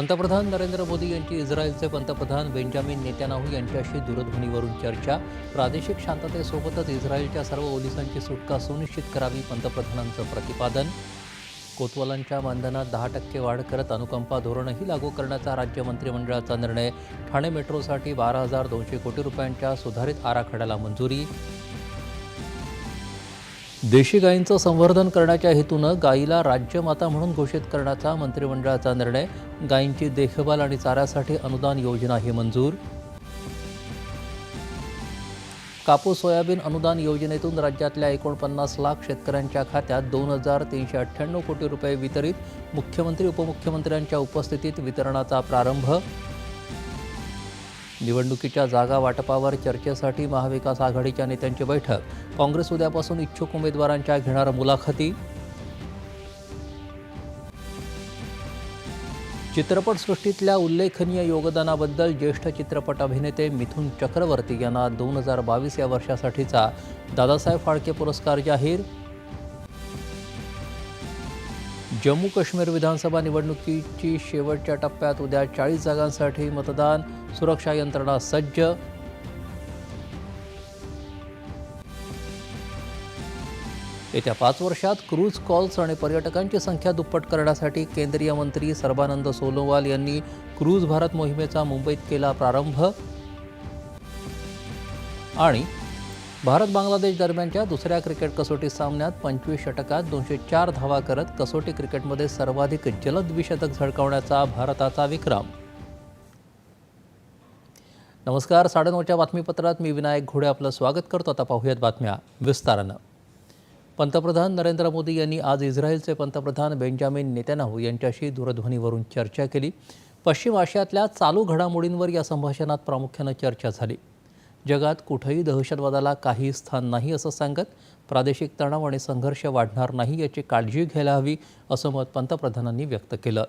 पंतप्रधान नरेंद्र मोदी यांची इस्रायलचे पंतप्रधान बेंजामिन नेत्यानाहू यांच्याशी दूरध्वनीवरून चर्चा. प्रादेशिक शांततेसोबतच इस्रायलच्या सर्व ओलिसांची सुटका सुनिश्चित करावी पंतप्रधानांचं प्रतिपादन. कोतवालांच्या मानधनात दहा टक्के वाढ करत अनुकंपा धोरणही लागू करण्याचा राज्य मंत्रिमंडळाचा निर्णय. ठाणे मेट्रोसाठी बारा हजार दोनशे कोटी रुपयांच्या सुधारित आराखड्याला मंजुरी. देशी गायींचं संवर्धन करण्याच्या हेतूनं गायीला राज्यमाता म्हणून घोषित करण्याचा मंत्रिमंडळाचा निर्णय गायींची देखभाल आणि चाऱ्यासाठी अनुदान योजनाही मंजूर. कापूस सोयाबीन अनुदान योजनेतून राज्यातल्या एकोणपन्नास लाख शेतकऱ्यांच्या खात्यात दोन हजार तीनशे अठ्ठ्याण्णव कोटी रुपये वितरित मुख्यमंत्री उपमुख्यमंत्र्यांच्या उपस्थितीत वितरणाचा प्रारंभ. निवडणुकीच्या जागा वाटपावर चर्चेसाठी महाविकास आघाडीच्या नेत्यांची बैठक. काँग्रेस उद्यापासून इच्छुक उमेदवारांच्या घेणार मुलाखती. चित्रपटसृष्टीतल्या उल्लेखनीय योगदानाबद्दल ज्येष्ठ चित्रपट अभिनेते मिथुन चक्रवर्ती यांना दोन हजार बावीस या वर्षासाठीचा दादासाहेब फाळके पुरस्कार जाहीर जम्मू काश्मीर विधानसभा निवडणुकीची शेवटच्या टप्प्यात उद्या चाळीस जागांसाठी मतदान सुरक्षा यंत्रणा सज्ज येत्या पाच वर्षात क्रूज कॉल्स आणि पर्यटकांची संख्या दुप्पट करण्यासाठी केंद्रीय मंत्री सर्बानंद सोनोवाल यांनी क्रूज भारत मोहिमेचा मुंबईत केला प्रारंभ. आणि भारत बांगलादेश दरम्यानच्या दुसऱ्या क्रिकेट कसोटी सामन्यात पंचवीस षटकात दोनशे चार धावा करत कसोटी क्रिकेटमध्ये सर्वाधिक जलद द्विशतक झळकावण्याचा भारताचा विक्रम. नमस्कार साडेनऊच्या बातमीपत्रात मी विनायक घोडे आपलं स्वागत करतो. आता पाहूयात बातम्या विस्तारानं. पंतप्रधान नरेंद्र मोदी यांनी आज इस्रायलचे पंतप्रधान बेंजामिन नेत्यानाहू यांच्याशी दूरध्वनीवरून चर्चा केली. पश्चिम आशियातल्या चालू घडामोडींवर या संभाषणात प्रामुख्यानं चर्चा झाली. जगात कुठंही दहशतवादाला काही स्थान नाही असं सांगत प्रादेशिक तणाव आणि संघर्ष वाढणार नाही याची काळजी घ्यायला हवी असं मत पंतप्रधानांनी व्यक्त केलं.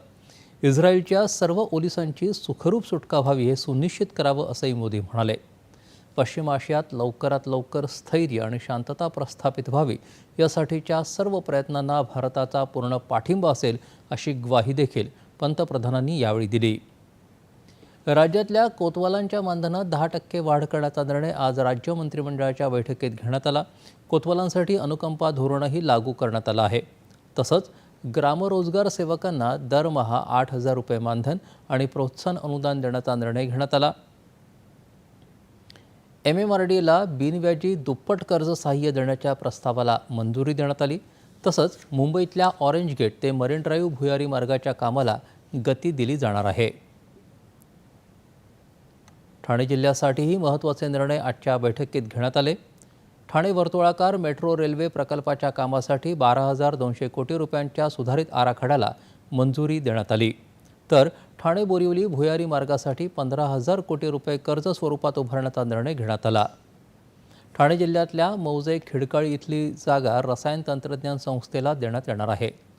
इस्रायलच्या सर्व ओलिसांची सुखरूप सुटका व्हावी हे सुनिश्चित करावं असंही मोदी म्हणाले. पश्चिम आशियात लवकरात लवकर स्थैर्य आणि शांतता प्रस्थापित व्हावी यासाठीच्या सर्व प्रयत्नांना भारताचा पूर्ण पाठिंबा असेल अशी ग्वाही देखील पंतप्रधानांनी यावेळी दिली. राज्यातल्या कोतवालांच्या मानधनात दहा टक्के वाढ करण्याचा निर्णय आज राज्य मंत्रिमंडळाच्या बैठकीत घेण्यात आला. कोतवालांसाठी अनुकंपा धोरणही लागू करण्यात आलं आहे. तसंच ग्रामरोजगार सेवकांना दरमहा आठ हजार रुपये मानधन आणि प्रोत्साहन अनुदान देण्याचा निर्णय घेण्यात आला. एम एम आर डीला बिनव्याजी दुप्पट कर्ज सहाय्य देण्याच्या प्रस्तावाला मंजुरी देण्यात आली. तसंच मुंबईतल्या ऑरेंज गेट ते मरीन ड्राईव्ह भुयारी मार्गाच्या कामाला गती दिली जाणार आहे. ठाणे जिल्ह्यासाठीही महत्त्वाचे निर्णय आजच्या बैठकीत घेण्यात आले. ठाणे वर्तुळाकार मेट्रो रेल्वे प्रकल्पाच्या कामासाठी बारा हजार दोनशे कोटी रुपयांच्या सुधारित आराखड्याला मंजुरी देण्यात आली. तर ठाणे बोरिवली भुयारी मार्गासाठी पंधरा हजार कोटी रुपये कर्ज स्वरूपात उभारण्याचा निर्णय घेण्यात आला. ठाणे जिल्ह्यातल्या मौजे खिडकाळी इथली जागा रसायन तंत्रज्ञान संस्थेला देण्यात येणार आहे.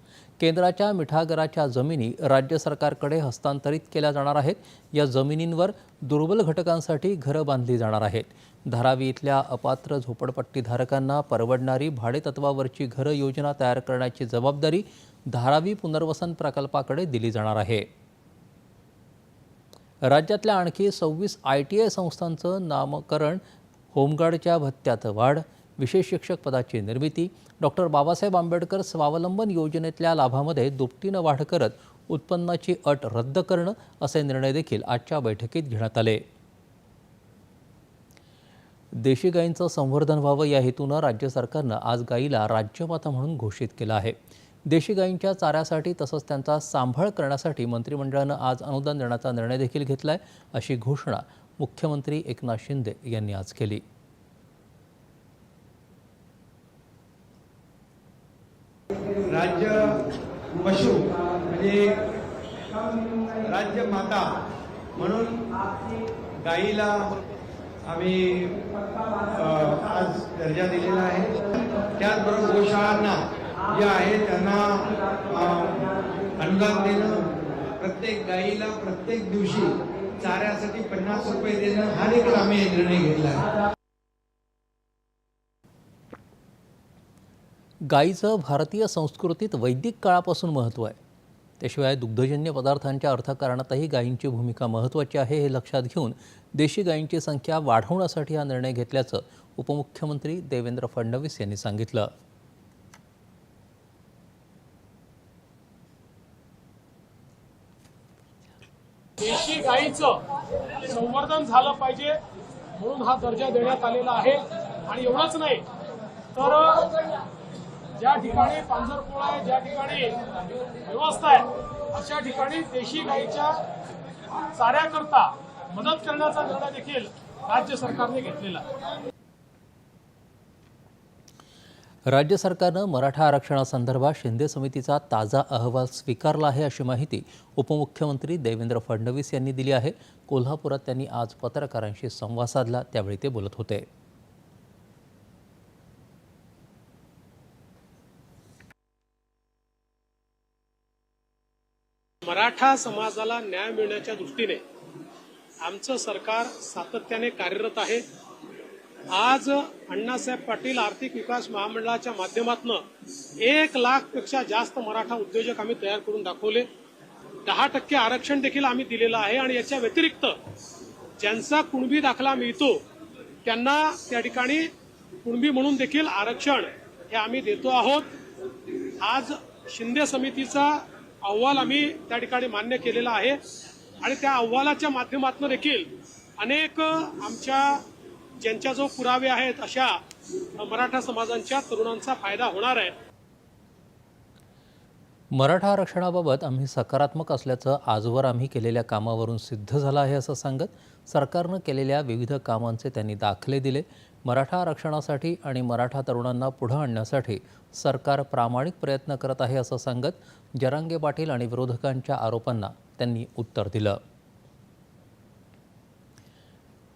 केंद्राच्या मिठागराच्या जमिनी राज्य सरकारकडे हस्तांतरित केल्या जाणार आहेत. या जमिनींवर दुर्बल घटकांसाठी घरं बांधली जाणार आहेत. धारावी इथल्या अपात्र झोपडपट्टीधारकांना परवडणारी भाडेतत्वावरची घरं योजना तयार करण्याची जबाबदारी धारावी पुनर्वसन प्रकल्पाकडे दिली जाणार आहे. राज्यातल्या आणखी सव्वीस आय टी आय संस्थांचं नामकरण होमगार्डच्या भत्त्यात वाढ विशेष शिक्षक पदाची निर्मिती डॉक्टर बाबासाहेब आंबेडकर स्वावलंबन योजनेतल्या लाभामध्ये दुपटीनं वाढ करत उत्पन्नाची अट रद्द करणं असे निर्णय देखील आजच्या बैठकीत घेण्यात आले. देशी गायींचं संवर्धन व्हावं या हेतूनं राज्य सरकारनं आज गायीला राज्यमाता म्हणून घोषित केलं आहे. देशी गायींच्या चाऱ्यासाठी तसंच त्यांचा सांभाळ करण्यासाठी मंत्रिमंडळानं आज अनुदान देण्याचा निर्णय देखील घेतला आहे अशी घोषणा मुख्यमंत्री एकनाथ शिंदे यांनी आज केली. राज्य पशु म्हणजे राज्य माता म्हणून गाईला आम्ही आज दर्जा दिलेला आहे. त्याचबरोबर गोशाळांना जे आहे त्यांना अनुदान देणं प्रत्येक गाईला प्रत्येक दिवशी चाऱ्यासाठी पन्नास रुपये देणं हा देखील आम्ही निर्णय घेतला आहे. गायीचं भारतीय संस्कृतीत वैदिक काळापासून महत्त्व आहे. त्याशिवाय दुग्धजन्य पदार्थांच्या अर्थकारणातही गायींची भूमिका महत्त्वाची आहे हे लक्षात घेऊन देशी गायींची संख्या वाढवण्यासाठी हा निर्णय घेतल्याचं उपमुख्यमंत्री देवेंद्र फडणवीस यांनी सांगितलं. देशी गाईचं संवर्धन झालं पाहिजे म्हणून हा दर्जा देण्यात आलेला आहे. आणि एवढंच नाही तर ज्या ठिकाणी पांजरपोळा आहे ज्या ठिकाणी व्यवस्था आहे अशा ठिकाणी देशी गाईच्या चाऱ्याकरता मदत करण्याचा निर्णय देखील राज्य सरकारने घेतलेला राज्य सरकारनं मराठा आरक्षणासंदर्भात शिंदे समितीचा ताजा अहवाल स्वीकारला आहे अशी माहिती उपमुख्यमंत्री देवेंद्र फडणवीस यांनी दिली आहे. कोल्हापुरात त्यांनी आज पत्रकारांशी संवाद साधला त्यावेळी ते बोलत होते. मराठा समाजाला न्याय मिळण्याच्या दृष्टीने आमचं सरकार सातत्याने कार्यरत आहे. आज अण्णासाहेब पाटील आर्थिक विकास महामंडळाच्या माध्यमातून एक लाखपेक्षा जास्त मराठा उद्योजक आम्ही तयार करून दाखवले. दहा टक्के आरक्षण देखील आम्ही दिलेलं आहे आणि याच्या व्यतिरिक्त ज्यांचा कुणबी दाखला मिळतो त्यांना त्या ठिकाणी कुणबी म्हणून देखील आरक्षण हे आम्ही देतो आहोत. आज शिंदे समितीचा अहवाल आम्ही त्या ठिकाणी मान्य केलेला आहे. आणि त्या अहवालाच्या माध्यमातून देखील अनेक आमच्या ज्यांच्या जो पुरावे आहेत अशा मराठा समाजांच्या तरुणांचा फायदा होणार आहे. मराठा आरक्षणाबाबत आम्ही सकारात्मक असल्याचं आजवर आम्ही केलेल्या कामावरून सिद्ध झालं आहे असं सांगत सरकारनं केलेल्या विविध कामांचे त्यांनी दाखले दिले. मराठा आरक्षणासाठी आणि मराठा तरुणांना पुढं आणण्यासाठी सरकार प्रामाणिक प्रयत्न करत आहे असं सांगत जरांगे पाटील आणि विरोधकांच्या आरोपांना त्यांनी उत्तर दिलं.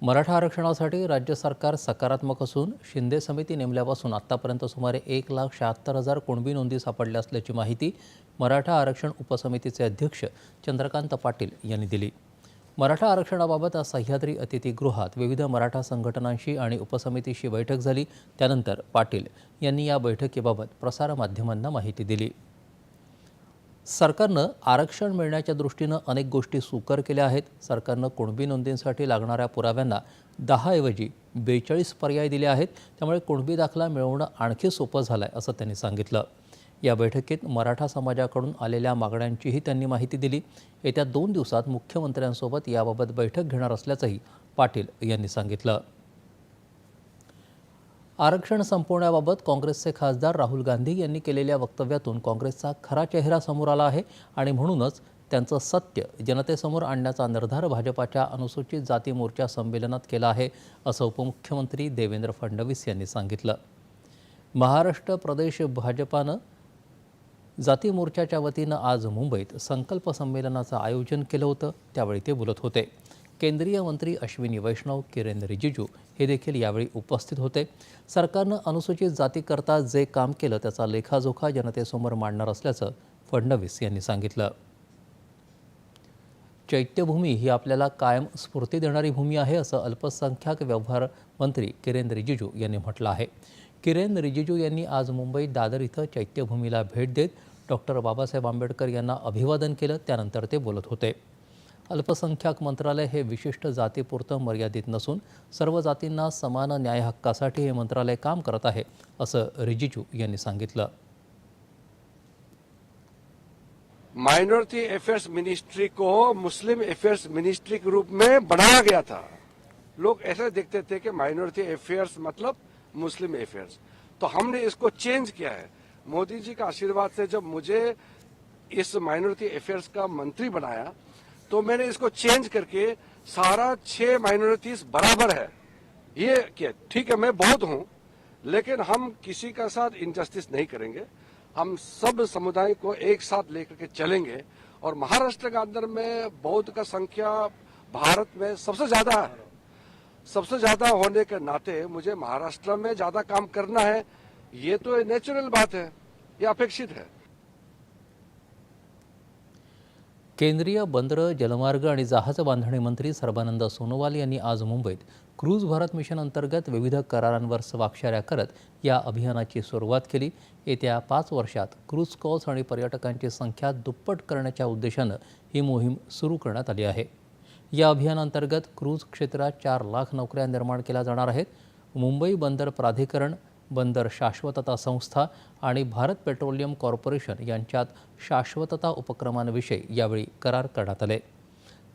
मराठा आरक्षणासाठी राज्य सरकार सकारात्मक असून शिंदे समिती नेमल्यापासून आत्तापर्यंत सुमारे एक लाख शहात्तर हजार कुणबी नोंदी सापडल्या असल्याची माहिती मराठा आरक्षण उपसमितीचे अध्यक्ष चंद्रकांत पाटील यांनी दिली. मराठा आरक्षणाबाबत आज सह्याद्री अतिथीगृहात विविध मराठा संघटनांशी आणि उपसमितीशी बैठक झाली. त्यानंतर पाटील यांनी या बैठकीबाबत प्रसारमाध्यमांना माहिती दिली. सरकारनं आरक्षण मिळण्याच्या दृष्टीनं अनेक गोष्टी सुकर केल्या आहेत. सरकारनं कुणबी नोंदींसाठी लागणाऱ्या पुराव्यांना दहाऐवजी बेचाळीस पर्याय दिले आहेत. त्यामुळे कुणबी दाखला मिळवणं आणखी सोपं झालं आहे असं त्यांनी सांगितलं. या बैठकीत मराठा समाजाकडून आलेल्या मागण्यांचीही त्यांनी माहिती दिली. येत्या दोन दिवसात मुख्यमंत्र्यांसोबत याबाबत बैठक घेणार असल्याचंही पाटील यांनी सांगितलं. आरक्षण संपवण्याबाबत काँग्रेसचे खासदार राहुल गांधी यांनी केलेल्या वक्तव्यातून काँग्रेसचा खरा चेहरा समोर आला आहे आणि म्हणूनच त्यांचं सत्य जनतेसमोर आणण्याचा निर्धार भाजपाच्या अनुसूचित जाती मोर्चा संमेलनात केला आहे असं उपमुख्यमंत्री देवेंद्र फडणवीस यांनी सांगितलं. महाराष्ट्र प्रदेश भाजपानं जाती मोर्चाच्या वतीनं आज मुंबईत संकल्प संमेलनाचं आयोजन केलं होतं त्यावेळी ते बोलत होते. केंद्रीय मंत्री अश्विनी वैष्णव किरेन रिजिजू हे देखील यावेळी उपस्थित होते. सरकारनं अनुसूचित जातीकरता जे काम केलं त्याचा लेखाजोखा जनतेसमोर मांडणार असल्याचं फडणवीस यांनी सांगितलं. चैत्यभूमी ही आपल्याला कायम स्फूर्ती देणारी भूमी आहे असं अल्पसंख्याक व्यवहार मंत्री किरेन रिजिजू यांनी म्हटलं आहे. किरेन रिजिजू यांनी आज मुंबईत दादर इथं चैत्यभूमीला भेट देत डॉक्टर बाबासाहेब आंबेडकर यांना अभिवादन त्यानंतर ते बोलत होते. अल्पसंख्याक मंत्रालय हे विशिष्ट जातीपुरतं मर्यादित नसून सर्व जातींना समान न्याय हक्कासाठी हे मंत्रालय काम करत असं रिजिजू यांनी सांगितलं. माइनॉरिटी अफेयर्स मिनिस्ट्री को मुस्लिम अफेयर्स मिनिस्ट्री के रूप में बनाया गया था। लोग ऐसे देखते थे कि माइनॉरिटी अफेयर्स मतलब मुस्लिम अफेयर्स तो हमने इसको चेंज किया है। मोदी जी का आशीर्वाद से जब मुझे इस माइनॉरिटी अफेयर्स का मंत्री बनाया तो मैंने इसको चेंज करके सारा छह माइनॉरिटीज बराबर है। ये क्या, ठीक है, मैं बहुत हूँ, लेकिन हम किसी का साथ इनजस्टिस नहीं करेंगे। हम सब समुदाय को एक साथ लेकर के चलेंगे। और महाराष्ट्र के अंदर में बौद्ध का संख्या भारत में सबसे ज़्यादा है। सबसे ज़्यादा होने के नाते मुझे महाराष्ट्र में ज़्यादा काम करना है। ये तो नेचुरल बात है ये अपेक्षित है। केंद्रीय बंदरं जलमार्ग आणि जहाज बांधणी मंत्री सर्बानंद सोनोवाल यांनी आज मुंबईत क्रूज भारत मिशन अंतर्गत विविध करारांवर स्वाक्षऱ्या करत या अभियानाची सुरुवात केली. येत्या पाच वर्षात क्रूज कॉल्स आणि पर्यटकांची संख्या दुप्पट करण्याच्या उद्देशानं ही मोहीम सुरू करण्यात आली आहे. या अभियानांतर्गत क्रूज क्षेत्रात चार लाख नोकऱ्या निर्माण केल्या जाणार आहेत. मुंबई बंदर प्राधिकरण बंदर शाश्वतता संस्था आणि भारत पेट्रोलियम कॉर्पोरेशन यांच्यात शाश्वतता उपक्रमांविषयी यावेळी करार करण्यात आले.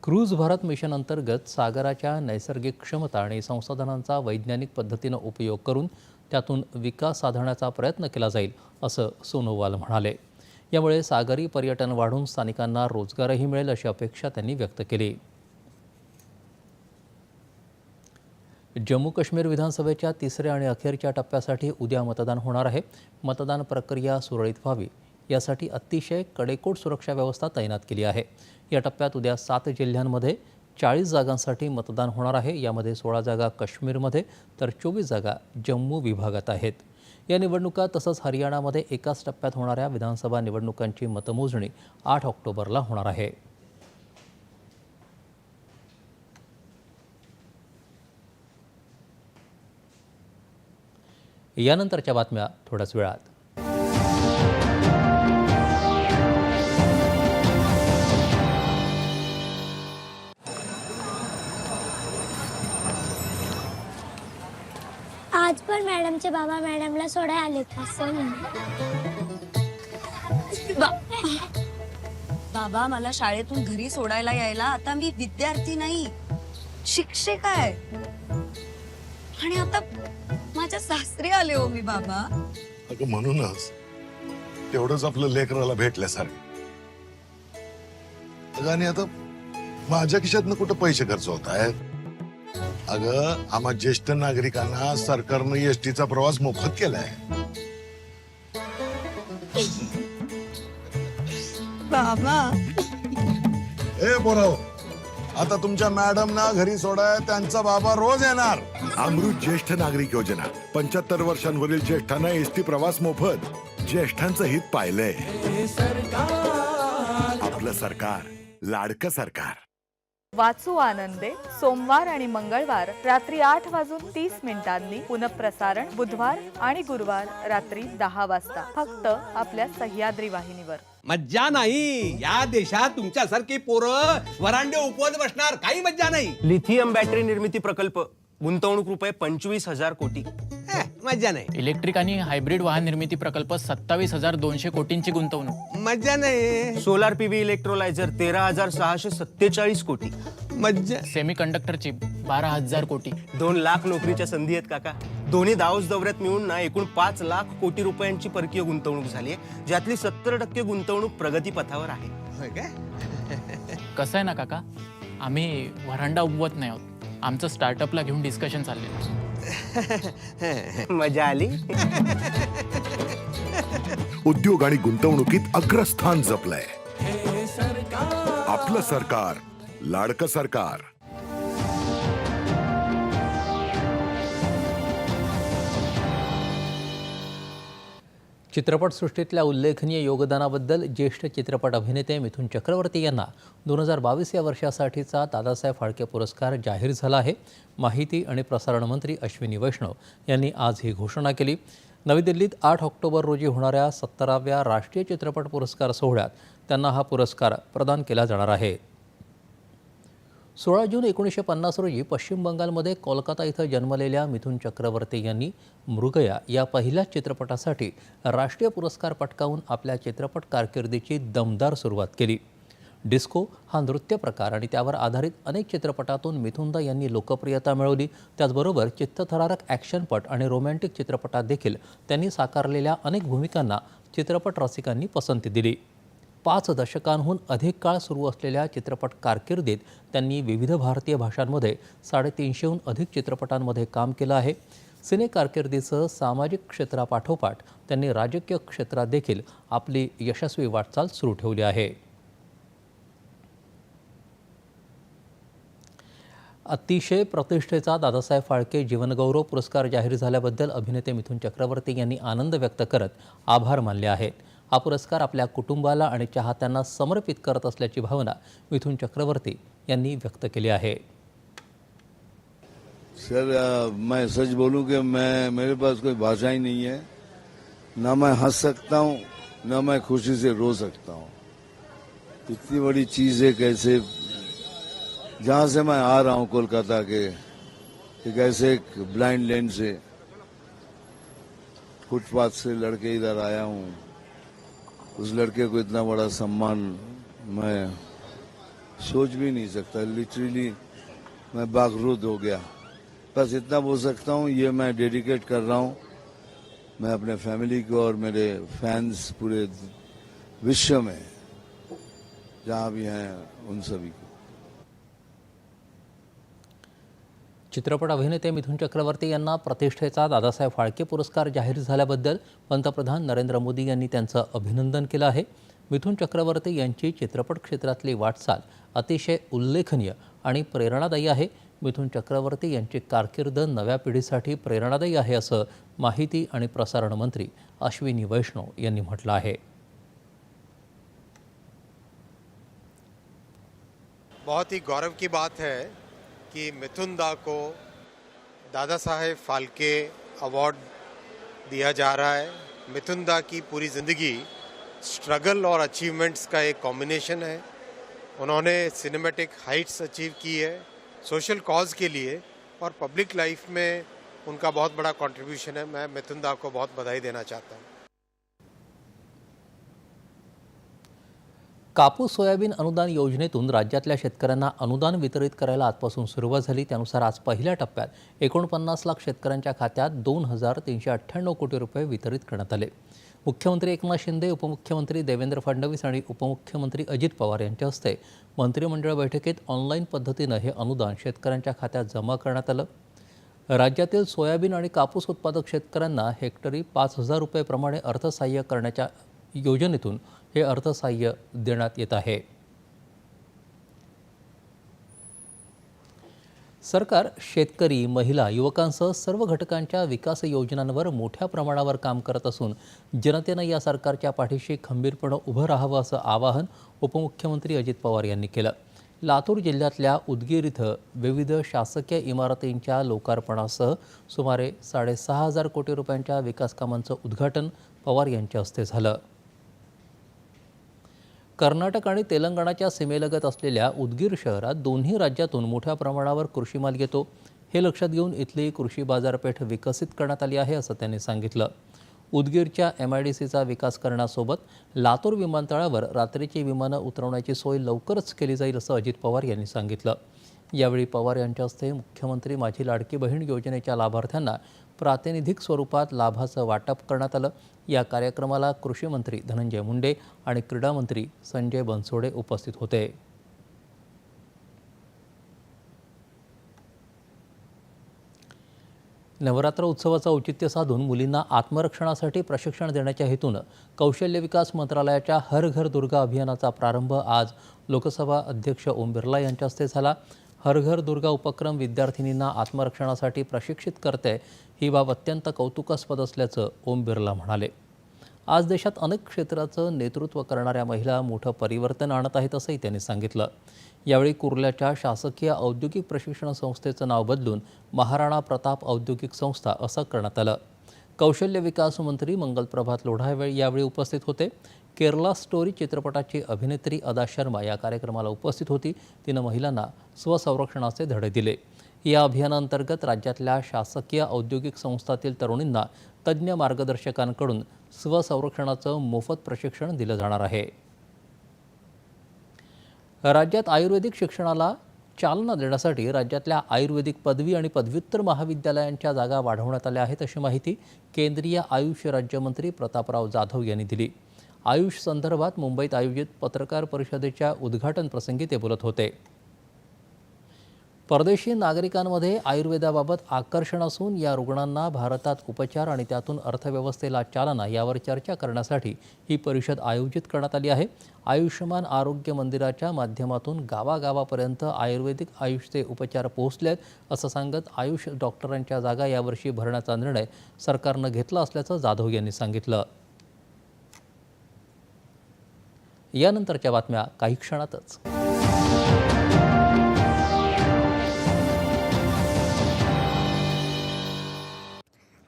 क्रूज भारत मिशन अंतर्गत सागराच्या नैसर्गिक क्षमता आणि संसाधनांचा वैज्ञानिक पद्धतीनं उपयोग करून त्यातून विकास साधण्याचा प्रयत्न केला जाईल असं सोनोवाल म्हणाले. यामुळे सागरी पर्यटन वाढून स्थानिकांना रोजगारही मिळेल अशी अपेक्षा त्यांनी व्यक्त केली. जम्मू काश्मीर विधानसभेच्या तिसऱ्या आणि अखेरच्या टप्प्यासाठी उद्या मतदान होणार आहे. मतदान प्रक्रिया सुरळीत व्हावी. यासाठी अतिशय कडेकोट सुरक्षा व्यवस्था तैनात केली आहे. या टप्प्यात उद्या सात जिल्ह्यांमध्ये चाळीस जागांसाठी मतदान होणार आहे. यामध्ये सोळा जागा काश्मीरमध्ये तर चोवीस जागा जम्मू विभागात आहेत. या निवडणुका तसंच हरियाणामध्ये एकाच टप्प्यात होणाऱ्या विधानसभा निवडणुकांची मतमोजणी आठ ऑक्टोबरला होणार आहे. यानंतरच्या बातम्या थोड्याच वेळात. आज पण मॅडमचे बाबा मॅडमला सोडाय आले असं बाबा मला शाळेतून घरी सोडायला यायला आता मी विद्यार्थी नाही. शिक्षक आहे. आणि आता माझ्या सासरे आले हो मी बाबा. अगं म्हणूनच. तेवढंच आपलं लेकराला भेटल्यासारखं. अगं आणि आता माझ्या खिशातनं कुठं पैसे खर्च होत आहेत? अगं आम्हा ज्येष्ठ नागरिकांना सरकारनं एसटीचा प्रवास मोफत केलाय. बाबा. ए बोराव आता तुमच्या मॅडम ना घरी सोडाय त्यांचा बाबा रोज येणार. अमृत ज्येष्ठ नागरिक योजना. पंच्याहत्तर वर्षांवरील ज्येष्ठांना एसटी प्रवास मोफत. ज्येष्ठांचं हित पाहिलंय. आपलं सरकार लाडकं सरकार. वाचू आनंदे सोमवार आणि मंगळवार रात्री आठ वाजून तीस मिनिटांनी पुनःप्रसारण बुधवार आणि गुरुवार रात्री दहा वाजता. फक्त आपल्या सह्याद्री वाहिनीवर. मज्जा नाही. या देशात तुमच्यासारखी पोरं वरांडे उपवत बसणार काही मज्जा नाही. लिथियम बॅटरी निर्मिती प्रकल्प. गुंतवणूक रुपये पंचवीस हजार कोटी. हे, मज्जा नाही. इलेक्ट्रिक आणि हायब्रिड वाहन निर्मिती प्रकल्प सत्तावीस हजार दोनशे कोटींची गुंतवणूक. मज्जा नाही. सोलार पीव्ही इलेक्ट्रोलायझर तेरा हजार सहाशे सत्तेचाळीस कोटी. मज्जा. सेमी कंडक्टर चिप बारा हजार कोटी. दोन लाख नोकरीच्या संधी आहेत काका. दोन्ही दावस दौऱ्यात मिळून ना एकूण पाच लाख कोटी रुपयांची परकीय गुंतवणूक झाली आहे ज्यातली सत्तर टक्के गुंतवणूक प्रगतीपथावर आहे. होय काय? कसं आहे ना काका? आम्ही व्हरांडा उगवत नाही आहोत. आमचं स्टार्टअपला घेऊन डिस्कशन चालले. मजा आली. उद्योग आणि गुंतवणुकीत अग्रस्थान जपलंय. आपलं सरकार लाडकं सरकार. चित्रपटसृष्टीतल्या उल्लेखनीय योगदानाबद्दल ज्येष्ठ चित्रपट अभिनेते मिथुन चक्रवर्ती यांना दोन हजार बावीस या वर्षासाठीचा दादासाहेब फाळके पुरस्कार जाहीर झाला आहे. माहिती आणि प्रसारण मंत्री अश्विनी वैष्णव यांनी आज ही घोषणा केली. नवी दिल्लीत आठ ऑक्टोबर रोजी होणाऱ्या सत्तराव्या राष्ट्रीय चित्रपट पुरस्कार सोहळ्यात त्यांना हा पुरस्कार प्रदान केला जाणार आहे. सोळा जून एकोणीसशे पन्नास रोजी पश्चिम बंगालमध्ये कोलकाता इथं जन्मलेल्या मिथुन चक्रवर्ती यांनी मृगया या पहिल्याच चित्रपटासाठी राष्ट्रीय पुरस्कार पटकावून आपल्या चित्रपट कारकिर्दीची दमदार सुरुवात केली. डिस्को हा नृत्य प्रकार आणि त्यावर आधारित अनेक चित्रपटातून मिथुनदा यांनी लोकप्रियता मिळवली. त्याचबरोबर चित्तथरारक ॲक्शनपट आणि रोमॅन्टिक चित्रपटात देखील त्यांनी साकारलेल्या अनेक भूमिकांना चित्रपट रसिकांनी पसंती दिली. पाच दशकांहून अधिक काळ सुरू असलेल्या चित्रपट कारकिर्दीत त्यांनी विविध भारतीय भाषांमध्ये साडेतीनशेहून अधिक चित्रपटांमध्ये काम केलं आहे. सिने कारकिर्दीसह सामाजिक क्षेत्रापाठोपाठ त्यांनी राजकीय क्षेत्रात देखील आपली यशस्वी वाटचाल सुरू ठेवली आहे. अतिशय प्रतिष्ठेचा दादासाहेब फाळके जीवनगौरव पुरस्कार जाहीर झाल्याबद्दल अभिनेते मिथुन चक्रवर्ती यांनी आनंद व्यक्त करत आभार मानले आहेत. हा पुरस्कार आपल्या कुटुंबाला आणि चाहत्यांना समर्पित करत असल्याची भावना मिथुन चक्रवर्ती यांनी व्यक्त केली आहे. सर मैं सच बोलूं कि मैं मेरे पास कोई भाषा ही नहीं है। ना मैं हंस सकता हूँ ना मैं खुशी से रो सकता हूँ। इतनी बड़ी चीज है कैसे जहां से मैं आ रहा हूँ कोलकाता के एक ऐसे एक ब्लाइंड लेन से। फुटपाथ से लड़के इधर आया हूँ। उस लड़के को इतना बड़ा सम्मान मैं सोच भी नहीं सकता। लिटरली मैं बागरूद हो गया। बस इतना बोल सकता हूँ, ये मैं डेडिकेट कर रहा हूँ। मैं अपने फैमिली को और मेरे फैंस पूरे विश्व में, जहाँ भी हैं, उन सभी को। चित्रपट अभिनेते मिथुन चक्रवर्ती यांना प्रतिष्ठेचा दादासाहेब फाळके पुरस्कार जाहीर झाल्याबद्दल पंतप्रधान नरेंद्र मोदी यांनी त्यांचं अभिनंदन केलं आहे. मिथुन चक्रवर्ती यांची चित्रपट क्षेत्रातली वाटचाल अतिशय उल्लेखनीय आणि प्रेरणादायी आहे. मिथुन चक्रवर्ती यांची कारकीर्द नव्या पिढीसाठी प्रेरणादायी आहे असं माहिती आणि प्रसारण मंत्री अश्विनी वैष्णव यांनी म्हटलं आहे. बहुत ही गौरव की बात है कि मिथुन दा को दादा साहेब फाल्के अवार्ड दिया जा रहा है। मिथुन दा की पूरी ज़िंदगी स्ट्रगल और अचीवमेंट्स का एक कॉम्बिनेशन है। उन्होंने सिनेमैटिक हाइट्स अचीव की है सोशल कॉज के लिए और पब्लिक लाइफ में उनका बहुत बड़ा कंट्रीब्यूशन है। मैं मिथुन दा को बहुत बधाई देना चाहता हूँ। कापूस सोयाबीन अनुदान योजनेतून राज्यातल्या शेतकऱ्यांना अनुदान वितरित करायला आजपासून सुरुवात झाली. त्यानुसार आज पहिल्या टप्प्यात एकोणपन्नास लाख शेतकऱ्यांच्या खात्यात दोन हजार तीनशे अठ्ठ्याण्णव कोटी रुपये वितरित करण्यात आले. मुख्यमंत्री एकनाथ शिंदे उपमुख्यमंत्री देवेंद्र फडणवीस आणि उपमुख्यमंत्री अजित पवार यांच्या हस्ते मंत्रिमंडळ बैठकीत ऑनलाईन पद्धतीनं हे अनुदान शेतकऱ्यांच्या खात्यात जमा करण्यात आलं. राज्यातील सोयाबीन आणि कापूस उत्पादक शेतकऱ्यांना हेक्टरी पाच हजार रुपयेप्रमाणे अर्थसहाय्य करण्याच्या योजनेतून हे अर्थसहाय्य देण्यात येत आहे. सरकार शेतकरी महिला युवकांसह सर्व घटकांच्या विकास योजनांवर मोठ्या प्रमाणावर काम करत असून जनतेनं या सरकारच्या पाठीशी खंबीरपणे उभं राहावं असं आवाहन उपमुख्यमंत्री अजित पवार यांनी केलं. लातूर जिल्ह्यातल्या उदगीर इथं विविध शासकीय इमारतींच्या लोकार्पणासह सुमारे साडेसहा हजार कोटी रुपयांच्या विकास कामांचं उद्घाटन पवार यांच्या हस्ते झालं. कर्नाटक आणि तेलंगणाच्या सीमेलगत असलेल्या उदगीर शहरात दोन्ही राज्यातून मोठ्या प्रमाणावर कृषीमाल येतो. हे लक्षात घेऊन इथली कृषी बाजारपेठ विकसित करण्यात आली आहे असं त्यांनी सांगितलं. उदगीरच्या एम आय डी सीचा विकास करण्यासोबत लातूर विमानतळावर रात्रीची विमानं उतरवण्याची सोय लवकरच केली जाईल असं अजित पवार यांनी सांगितलं. यावेळी पवार यांच्या हस्ते मुख्यमंत्री माझी लाडकी बहीण योजनेच्या लाभार्थ्यांना प्रातिनिधिक स्वरूपात लाभाचं वाटप करण्यात आलं. या कार्यक्रमाला कृषी मंत्री धनंजय मुंडे आणि क्रीडा मंत्री संजय बनसोडे उपस्थित होते. नवरात्र उत्सवाचं औचित्य साधून मुलींना आत्मरक्षणासाठी प्रशिक्षण देण्याच्या हेतूनं कौशल्य विकास मंत्रालयाच्या हर घर दुर्गा अभियानाचा प्रारंभ आज लोकसभा अध्यक्ष ओम बिर्ला यांच्या हस्ते झाला. हर घर दुर्गा उपक्रम विद्यार्थिनींना आत्मरक्षणासाठी प्रशिक्षित करते ही बाब अत्यंत कौतुकास्पद असल्याचं ओम बिर्ला म्हणाले. आज देशात अनेक क्षेत्राचं नेतृत्व करणाऱ्या महिला मोठं परिवर्तन आणत आहेत असंही त्यांनी सांगितलं. यावेळी कुर्ल्याच्या शासकीय औद्योगिक प्रशिक्षण संस्थेचं नाव बदलून महाराणा प्रताप औद्योगिक संस्था असं करण्यात आलं. कौशल्य विकास मंत्री मंगल प्रभात लोढा यावेळी उपस्थित होते. केरला स्टोरी चित्रपटाची अभिनेत्री अदा शर्मा या कार्यक्रमाला उपस्थित होती. तिनं महिलांना स्वसंरक्षणाचे धडे दिले. या अभियानांतर्गत राज्यातल्या शासकीय औद्योगिक संस्थातील तरुणींना तज्ज्ञ मार्गदर्शकांकडून स्वसंरक्षणाचं मोफत प्रशिक्षण दिलं जाणार आहे. राज्यात आयुर्वेदिक शिक्षणाला चालना देण्यासाठी राज्यातल्या आयुर्वेदिक पदवी आणि पदव्युत्तर महाविद्यालयांच्या जागा वाढवण्यात आल्या आहेत अशी माहिती केंद्रीय आयुष राज्यमंत्री प्रतापराव जाधव यांनी दिली. आयुष संदर्भात मुंबईत आयोजित पत्रकार परिषदेच्या उद्घाटन प्रसंगी ते बोलत होते. परदेशी नागरिकांमध्ये आयुर्वेदाबाबत आकर्षण असून या रुग्णांना भारतात उपचार आणि त्यातून अर्थव्यवस्थेला चालना यावर चर्चा करण्यासाठी ही परिषद आयोजित करण्यात आली आहे. आयुष्यमान आरोग्य मंदिराच्या माध्यमातून गावागावापर्यंत आयुर्वेदिक आयुषचे उपचार पोहोचलेत असं सांगत आयुष डॉक्टरांच्या जागा यावर्षी भरण्याचा निर्णय सरकारनं घेतला असल्याचं जाधव यांनी सांगितलं. यानंतरच्या बातम्या काही क्षणातच.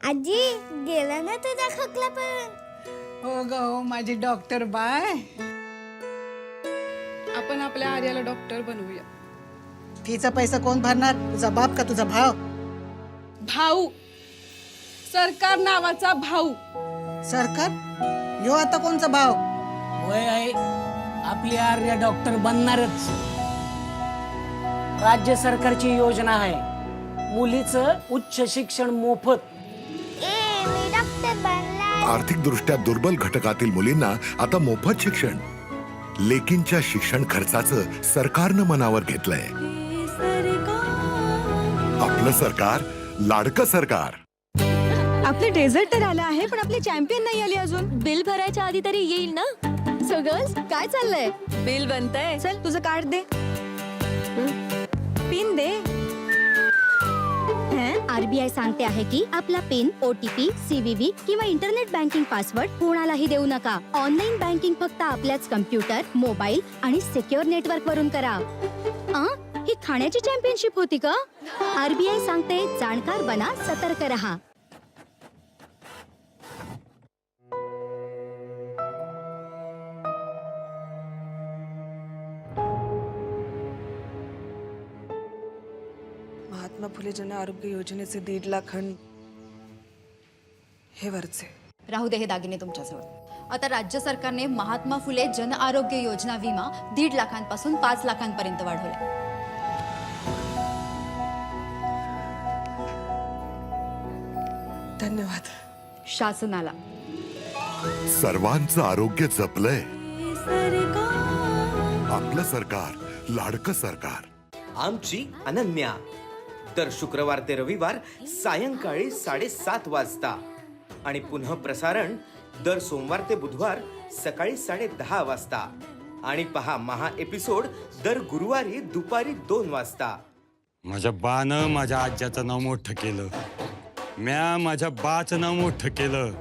आजी गेला ना तुझा खोकला पण? हो ग हो माझी डॉक्टर बाय. आपण आपल्या आर्याला डॉक्टर बनवूया. फीचा पैसा कोण भरणार? तुझा बाप का तुझा भाव भाऊ. सरकार नावाचा भाऊ. सरकार? यो आता कोणचा भाव वय आहे. आपली आर्य डॉक्टर बनणारच. राज्य सरकारची योजना आहे. मुलीचं उच्च शिक्षण मोफत. ए मी डॉक्टर बनला आर्थिकदृष्ट्या दुर्बल घटकातील मुलींना आता मोफत शिक्षण. लेकींच्या शिक्षण खर्चाचं सरकारनं मनावर घेतलंय. आपलं सरकार लाडकं सरकार. आपले डेझर्ट तर आलं आहे पण आपले चॅम्पियन नाही आले अजून. बिल भरायच्या आधी तरी येईल ना? सो गर्ल्स काय चाललंय? बिल बनतंय. चल तुझं कार्ड दे. पिन दे. आरबीआय सांगते आहे की आपला पिन ओटीपी सीव्हीव्ही किंवा इंटरनेट बँकिंग पासवर्ड कोणालाही देऊ नका. ऑनलाईन बँकिंग फक्त आपल्याच कम्प्युटर मोबाईल आणि सिक्युअर नेटवर्क वरून करा. आ? ही खाण्याची चॅम्पियनशिप होती का? आरबीआय सांगते जाणकार बना सतर्क रहा. महात्मा फुले जन आरोग्य योजनेचे दीड लाख हे वरचे. राहू दे हे दागिने तुमच्याजवळ. आता राज्य सरकारने महात्मा फुले जन आरोग्य योजना विमा दीड लाखांपासून पाच लाखांपर्यंत वाढवला. धन्यवाद. शासनाला. सर्वांचं आरोग्य जपलंय. आपलं सरकार लाडकं सरकार. आमची अनन्या. दर शुक्रवार ते रविवार सायंकाळी साडेसात वाजता. आणि पुन्हा प्रसारण दर सोमवार ते बुधवार सकाळी साडे दहा वाजता. आणि पहा महा एपिसोड दर गुरुवारी दुपारी दोन वाजता. माझ्या बानं माझ्या आज्याचं नाव मोठं केलं. म्या माझ्या बाचं नाव मोठं केलं.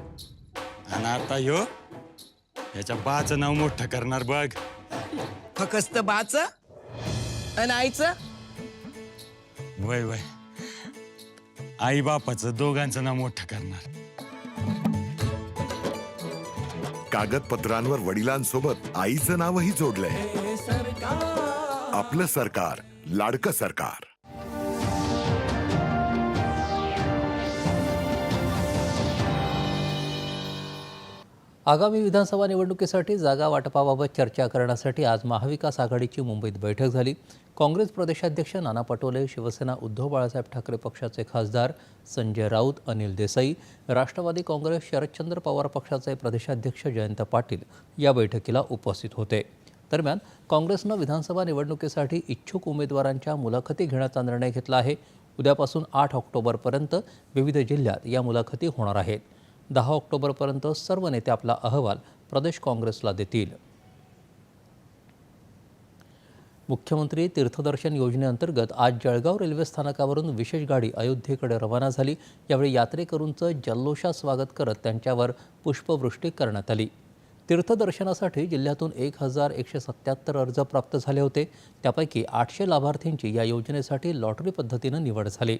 आणि आता ह्यो याच्या बाचं नाव मोठं करणार बघ. फकस्त बाच आणि आईचं? वय वय. आई बापाचं दोघांचं नाव मोठं करणार. कागदपत्रांवर वडिलांसोबत आईचं नावही जोडलंय. आपलं सरकार लाडकं सरकार. आगामी विधानसभा निवडणुकीसाठी जागा वाटपाबाबत चर्चा करण्यासाठी आज महाविकास आघाडीची मुंबईत बैठक झाली. काँग्रेस प्रदेशाध्यक्ष नाना पटोले शिवसेना उद्धव बाळासाहेब ठाकरे पक्षाचे खासदार संजय राऊत अनिल देसाई राष्ट्रवादी काँग्रेस शरदचंद्र पवार पक्षाचे प्रदेशाध्यक्ष जयंत पाटील या बैठकीला उपस्थित होते. दरम्यान काँग्रेसनं विधानसभा निवडणुकीसाठी इच्छुक उमेदवारांच्या मुलाखती घेण्याचा निर्णय घेतला आहे. उद्यापासून आठ ऑक्टोबरपर्यंत विविध जिल्ह्यात या मुलाखती होणार आहेत. दहा ऑक्टोबरपर्यंत सर्व नेते आपला अहवाल प्रदेश काँग्रेसला देतील. मुख्यमंत्री तीर्थदर्शन योजनेअंतर्गत आज जळगाव रेल्वे स्थानकावरून विशेष गाडी अयोध्येकडे रवाना झाली. यावेळी यात्रेकरूंचं जल्लोषात स्वागत करत त्यांच्यावर पुष्पवृष्टी करण्यात आली. तीर्थदर्शनासाठी जिल्ह्यातून एक हजार एकशे सत्याहत्तर अर्ज प्राप्त झाले होते. त्यापैकी आठशे लाभार्थींची या योजनेसाठी लॉटरी पद्धतीनं निवड झाली.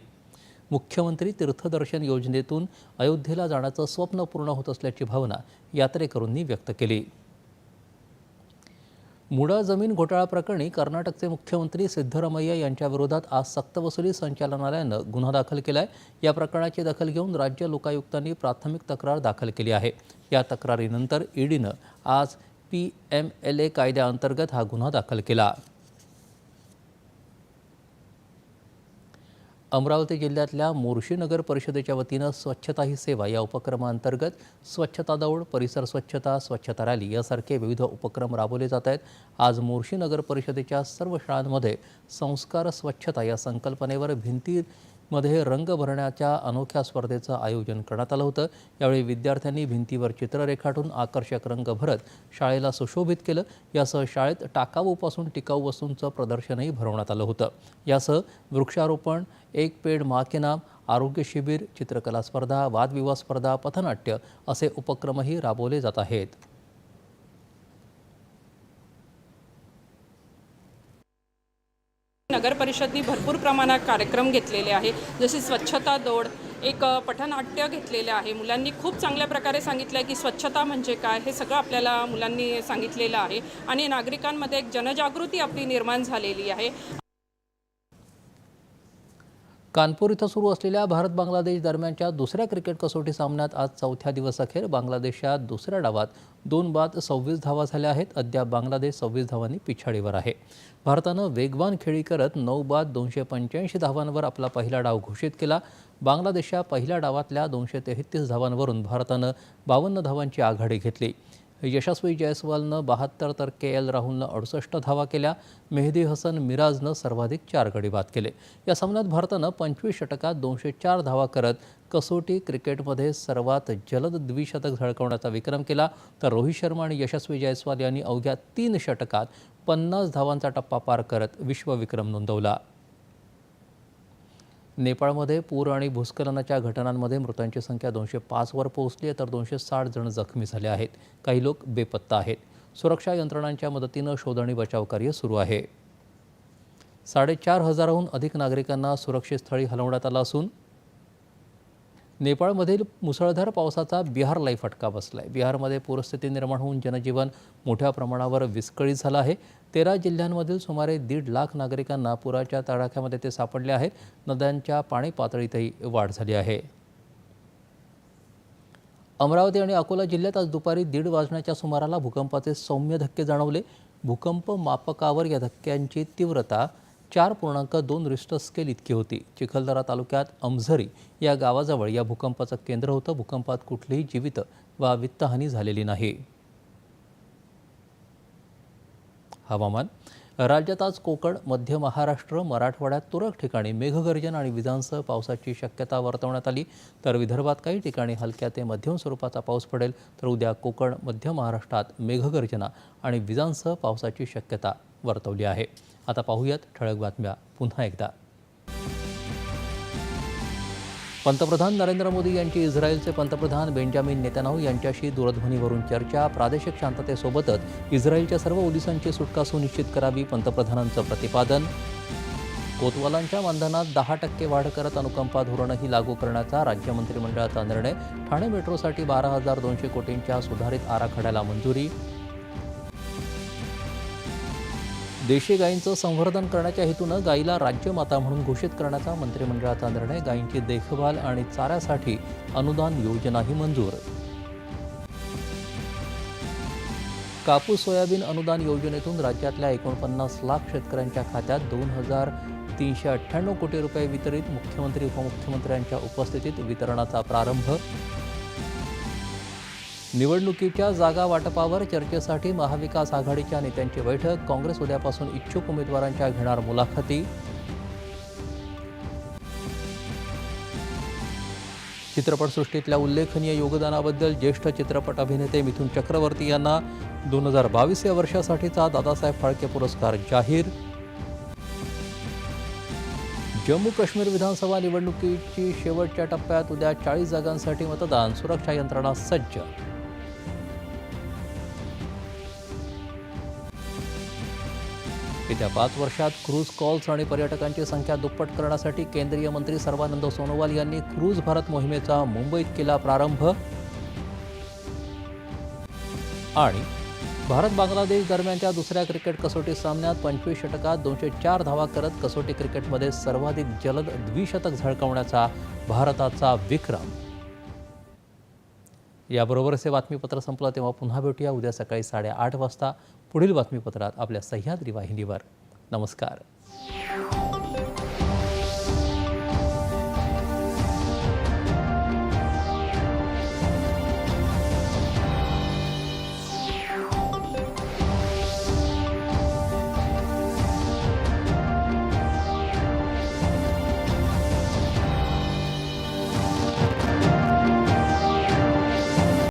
मुख्यमंत्री तीर्थदर्शन योजनेतून अयोध्येला जाण्याचं स्वप्न पूर्ण होत असल्याची भावना यात्रेकरूंनी व्यक्त केली. मुडा जमीन घोटाळा प्रकरणी कर्नाटकचे मुख्यमंत्री सिद्धरामय्या यांच्या विरोधात आज सक्तवसुली संचालनालयानं गुन्हा दाखल केला आहे या प्रकरणाची दखल घेऊन राज्य लोकायुक्तांनी प्राथमिक तक्रार दाखल केली आहे. या तक्रारीनंतर ईडीनं आज पी एम एल ए कायद्याअंतर्गत हा गुन्हा दाखल केला. अमरावती जिल्ह्यातल्या मोर्शी नगर परिषदेच्या वतीनं स्वच्छता ही सेवा या उपक्रमाअंतर्गत स्वच्छता दौड परिसर स्वच्छता स्वच्छता रॅली यासारखे विविध उपक्रम राबवले जात आहेत. आज मोर्शी नगर परिषदेच्या सर्व शाळांमध्ये संस्कार स्वच्छता या संकल्पनेवर भिंती मध्ये रंग भरण्याच्या अनोख्या स्पर्धेचं आयोजन करण्यात आलं होतं. यावेळी विद्यार्थ्यांनी भिंतीवर चित्र रेखाटून आकर्षक रंग भरत शाळेला सुशोभित केलं. यासह शाळेत टाकाऊपासून टिकाऊ वस्तूंचं प्रदर्शनही भरवण्यात आलं होतं. यासह वृक्षारोपण एक पेड मा के नाम आरोग्य शिबिर चित्रकला स्पर्धा वादविवाद स्पर्धा पथनाट्य असे उपक्रमही राबवले जात आहेत. परिषदनी भरपूर प्रमाणात कार्यक्रम घेतलेले आहे. जसे स्वच्छता दौड एक पठनाट्य घेतलेलं आहे. मुलांनी खूप चांगल्या प्रकारे सांगितलं आहे की स्वच्छता म्हणजे काय हे सगळं आपल्याला मुलांनी सांगितलेलं आहे. आणि नागरिकांमध्ये एक जनजागृती आपली निर्माण झालेली आहे. कानपूर इथं सुरू असलेल्या भारत बांगलादेश दरम्यानच्या दुसऱ्या क्रिकेट कसोटी सामन्यात आज चौथ्या दिवसअखेर बांगलादेशच्या दुसऱ्या डावात दोन बाद सव्वीस धावा झाल्या आहेत. अद्याप बांगलादेश सव्वीस धावांनी पिछाडीवर आहे. भारतानं वेगवान खेळी करत नऊ बाद दोनशे पंच्याऐंशी धावांवर आपला पहिला डाव घोषित केला. बांगलादेशच्या पहिल्या डावातल्या दोनशे तेहतीस धावांवरून भारतानं बावन्न धावांची आघाडी घेतली. यशस्वी जयस्वालनं बहात्तर तर के एल राहुलनं अडुसष्ट धावा केल्या. मेहदी हसन मिराजनं सर्वाधिक चार गडी बाद केले. या सामन्यात भारतानं पंचवीस षटकात दोनशे चार धावा करत कसोटी क्रिकेटमध्ये सर्वात जलद द्विशतक झळकवण्याचा विक्रम केला. तर रोहित शर्मा आणि यशस्वी जयस्वाल यांनी अवघ्या तीन षटकात पन्नास धावांचा टप्पा पार करत विश्वविक्रम नोंदवला. नेपाळमध्ये पूर आणि भूस्खलनाच्या घटनांमध्ये मृतांची संख्या दोनशे पाचवर पोहोचली आहे तर दोनशे साठ जण जखमी झाले आहेत. काही लोक बेपत्ता आहेत. सुरक्षा यंत्रणांच्या मदतीनं शोध आणि बचाव कार्य सुरू आहे. साडेचार हजाराहून अधिक नागरिकांना सुरक्षित स्थळी हलवण्यात आलं असून नेपाळमधील मुसळधार पावसाचा बिहारलाही फटका बसला आहे बिहारमध्ये पूरस्थिती निर्माण होऊन जनजीवन मोठ्या प्रमाणावर विस्कळीत झालं आहे. तेरा जिल्ह्यांमधील सुमारे दीड लाख नागरिकांना पुराच्या तडाख्यामध्ये ते सापडले आहेत. नद्यांच्या पाणी पातळीतही वाढ झाली आहे. अमरावती आणि अकोला जिल्ह्यात आज दुपारी दीड वाजण्याच्या सुमाराला भूकंपाचे सौम्य धक्के जाणवले. भूकंप मापकावर या धक्क्यांची तीव्रता चार पूर्णांक दोन रिस्टर स्केल इतकी होती. चिखलदरा तालुक्यात अमझरी या गावाजवळ या भूकंपाचं केंद्र होतं. भूकंपात कुठलीही जीवित वा वित्तहानी झालेली नाही. हवामान. राज्यात आज कोकण मध्य महाराष्ट्र मराठवाड्यात तुरळक ठिकाणी मेघगर्जन आणि विजांसह पावसाची शक्यता वर्तवण्यात आली. तर विदर्भात काही ठिकाणी हलक्या ते मध्यम स्वरूपाचा पाऊस पडेल. तर उद्या कोकण मध्य महाराष्ट्रात मेघगर्जना आणि विजांसह पावसाची शक्यता. वर्तवली आहे. आता पाहूयात ठळक बातम्या पुन्हा एकदा. पंतप्रधान नरेंद्र मोदी यांची इस्रायलचे पंतप्रधान बेंजामिन नेतानाहू यांच्याशी दूरध्वनीवरून चर्चा प्रादेशिक शांततेसोबतच इस्रायलच्या सर्व ओलिसांची सुटका सुनिश्चित करावी पंतप्रधानांचं प्रतिपादन. कोतवालांच्या मानधनात दहा टक्के वाढ करत अनुकंपा धोरणही लागू करण्याचा राज्य मंत्रिमंडळाचा निर्णय ठाणे मेट्रोसाठी बारा हजार दोनशे कोटींच्या सुधारित आराखड्याला मंजुरी. देशी गायींचं संवर्धन करण्याच्या हेतूनं गायीला राज्यमाता म्हणून घोषित करण्याचा मंत्रिमंडळाचा निर्णय गायींची देखभाल आणि चाऱ्यासाठी अनुदान योजनाही मंजूर. कापूस सोयाबीन अनुदान योजनेतून राज्यातल्या एकोणपन्नास लाख शेतकऱ्यांच्या खात्यात दोन हजार तीनशे अठ्ठ्याण्णव कोटी रुपये वितरित मुख्यमंत्री उपमुख्यमंत्र्यांच्या उपस्थितीत वितरणाचा प्रारंभ निवडणुकीच्या जागा वाटपावर चर्चेसाठी महाविकास आघाडीच्या नेत्यांची बैठक. काँग्रेस उद्यापासून इच्छुक उमेदवारांच्या घेणार मुलाखती. चित्रपटसृष्टीतल्या उल्लेखनीय योगदानाबद्दल ज्येष्ठ चित्रपट अभिनेते मिथुन चक्रवर्ती यांना दोन हजार बावीस या वर्षासाठीचा दादासाहेब फाळके पुरस्कार जाहीर. जम्मू काश्मीर विधानसभा निवडणुकीची शेवटच्या टप्प्यात उद्या चाळीस जागांसाठी मतदान. सुरक्षा यंत्रणा सज्ज. येत्या पाच वर्षात क्रूज कॉल्स आणि पर्यटकांची संख्या दुप्पट करण्यासाठी केंद्रीय मंत्री सर्वानंद सोनोवाल यांनी क्रूज भारत मोहिमेचा मुंबईत केला प्रारंभ. आणि भारत बांगलादेश दरम्यानच्या दुसऱ्या क्रिकेट कसोटी सामन्यात पंचवीस षटकात दोनशे चार धावा करत कसोटी क्रिकेटमध्ये सर्वाधिक जलद द्विशतक झळकवण्याचा भारताचा विक्रम. याबरोबरच हे बातमीपत्र संपलं तेव्हा पुन्हा भेटूया उद्या सकाळी साडेआठ वाजता पुढील बातमीपत्रात आपल्या सह्याद्री वाहिनीवर. नमस्कार.